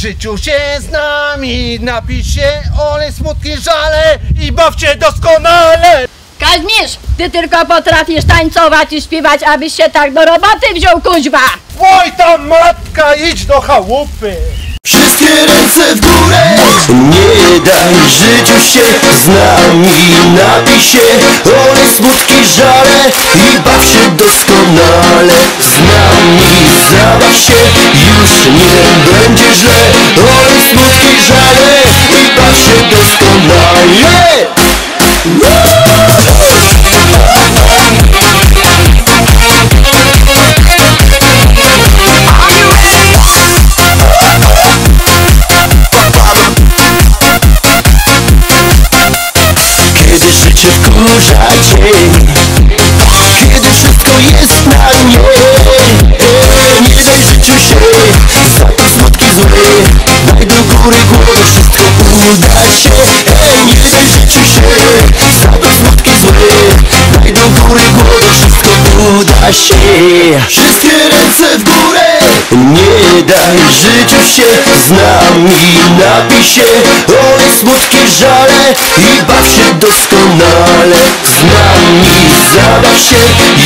życiu się z nami. Napij się, olej smutki, żale I bawcie doskonale. Kazimierz, ty tylko potrafisz tańcować i śpiewać, abyś się tak do roboty wziął, kuźwa! Oj tam matka, idź do chałupy. Wszystkie ręce w górę. Nie daj życiu się z nami. Napij się, olej smutki, żale I baw się doskonale Z nami zabaw się Już nie będzie źle. Olej smutki, żale I baw się doskonale. Kiedy życie wkurza uda się e, Nie życiu się. To smutki zły do góry głowę Wszystko uda się. Wszystkie ręce w górę. Nie daj życiu się Z nami. Napij się. Smutki żale I baw się doskonale Z nami. Zabaw się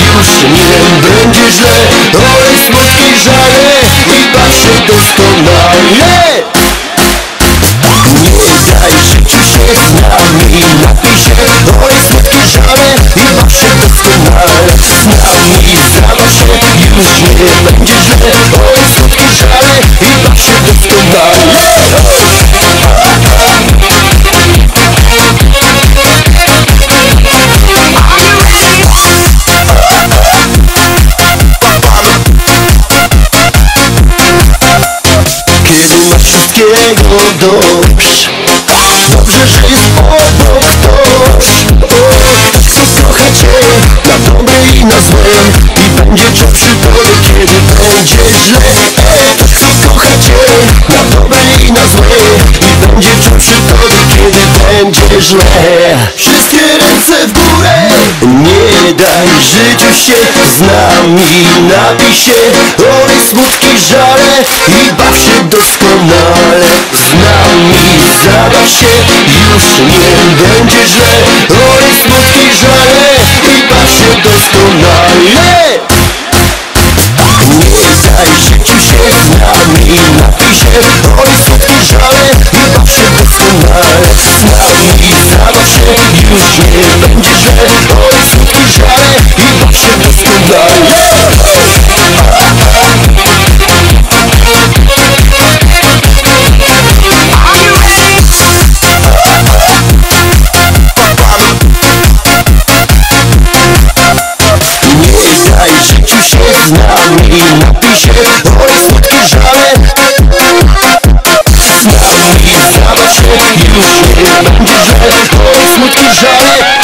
Już nie będzie źle. Olej smutki żale I baw się doskonale nami Napij się, olej smutki żale I baw się doskonale Z nami zabaw się Już nie będzie źle Olej smutki żale I baw się doskonale Kiedy masz wszystkiego dość Dobrze, że jest obok ktoś o, Ktoś, kto kocha cię Na dobre i na złe I będzie cię przy tobie, kiedy będzie źle. Kocha cię Na dobre i na złe I będzie cię przy tobie, kiedy będzie źle Wszystkie ręce w górę. Nie daj życiu się z nami Napij się, olej smutki żale I baw się doskonale się Już nie będzie źle Olej smutki żale I baw się doskonale. Nie daj się z nami Napij się, życiu się z nami. Napij się, olej smutki żale. Z nami. Zabaw się Już nie będzie źle Olej smutki żale